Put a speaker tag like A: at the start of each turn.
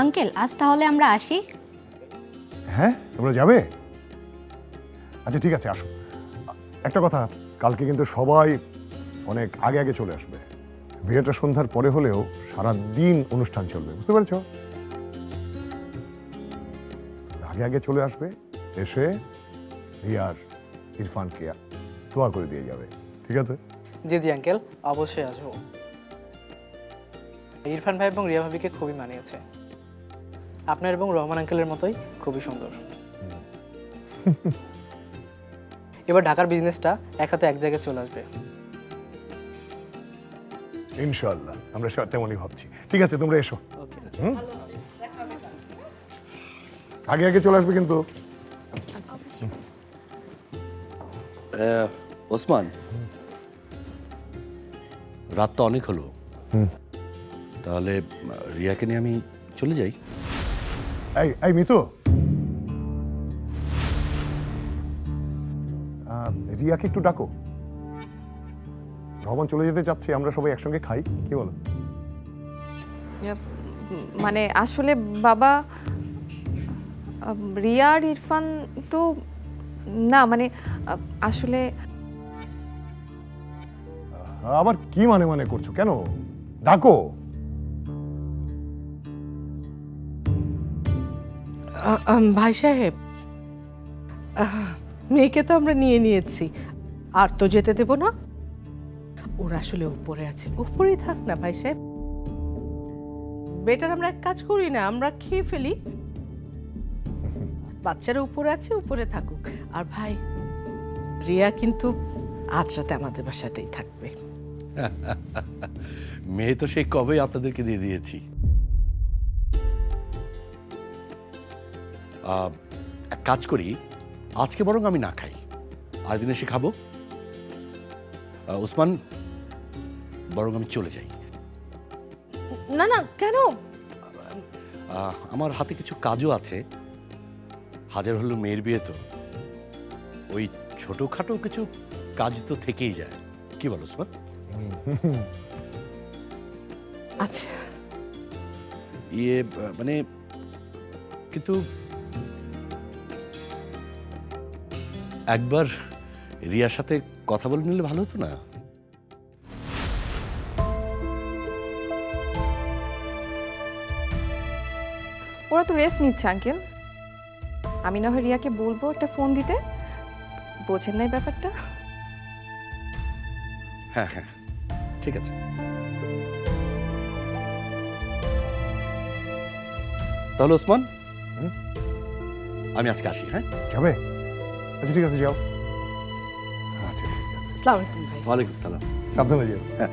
A: Uncle আজ তাহলে আমরা আসি?
B: হ্যাঁ তোমরা যাবে? আচ্ছা ঠিক আছে আসো। একটা কথা কালকে কিন্তু সবাই অনেক আগে আগে চলে আসবে। বিয়েটা সন্ধ্যার পরে হলেও সারা দিন অনুষ্ঠান চলবে বুঝতে পেরেছ? আগে আগে চলে আসবে এসে রিয়ার ইরফানকে দোয়া করে দিয়ে যাবে ঠিক আছে?
C: জি জি আঙ্কেল অবশ্যই আসব। ইরফান ভাই এবং রিয়া ভাবিকে খুবই মানিয়েছে। আপনার এবং রহমান আঙ্কেলের মতোই খুবই সুন্দর। এবার ঢাকার বিজনেসটা এক হাতে এক জায়গায় চলে আসবে।
B: ইনশাআল্লাহ আমরা সব তেমনই ভাবছি। ঠিক আছে তোমরা এসো।
C: ওকে।
B: আগে আগে চলে আসবে কিন্তু।
D: আহ, ওসমান। রাত তো অনেক হলো। তাহলে আহ, রিয়াকে নিয়ে আমি চলে যাই।
B: এই এই মিতু। রিয়াকে একটু ডাকো। রহমান চলে যেতে চাচ্ছি আমরা সবাই একসঙ্গে খাই। কি বলো?
E: মানে আসলে বাবা রিয়া আর ইরফান তো না মানে আসলে
B: আবার কি মানে মানে করছ? কেন? ডাকো।
F: ভাই সাহেব। মেয়েকে তো আমরা নিয়ে নিয়েছি। আর তো যেতে দেব না। ওরা আসলে উপরে আছে। উপরেই থাক না, ভাই সাহেব। বেটার, আমরা এক কাজ করি না, আমরা খেয়ে ফেলি। বাচ্চারা উপরে আছে, উপরে থাকুক। আর ভাই, রিয়া কিন্তু আজ রাতে আমাদের বাসাতেই থাকবে।
D: মেয়ে তো সেই কবেই আপনাদেরকে দিয়ে দিয়েছি। এক কাজ করি আজকে বরং আমি না খাই আজ দিন এসে খাব। আহ, ওসমান বরং আমি চলে যাই।
F: না না কেন?
D: আমার হাতে কিছু কাজও আছে। হাজার হলো মেয়ের বিয়ে তো। ওই ছোটোখাটো কিছু কাজ তো থেকেই যায়। কি বলো ওসমান?
F: আচ্ছা।
D: ইয়ে মানে কিন্তু একবার রিয়ার সাথে কথা বলে নিলে ভালো হতো না?
E: ওরা তো রেস্ট নিচ্ছে আঙ্কেল আমি না হয় রিয়াকে বলব একটা ফোন দিতে। বোঝেন নাই ব্যাপারটা?
D: হ্যাঁ হ্যাঁ ঠিক আছে। তাহলে ওসমান আমি আজকে আসি হ্যাঁ?
B: যাবে? আচ্ছা ঠিক আছে যাও। আচ্ছা ঠিক আছে।
F: আসসালামু আলাইকুম ভাই।
D: ওয়ালাইকুম সালাম।
B: সাবধানে যাও।
D: হ্যাঁ।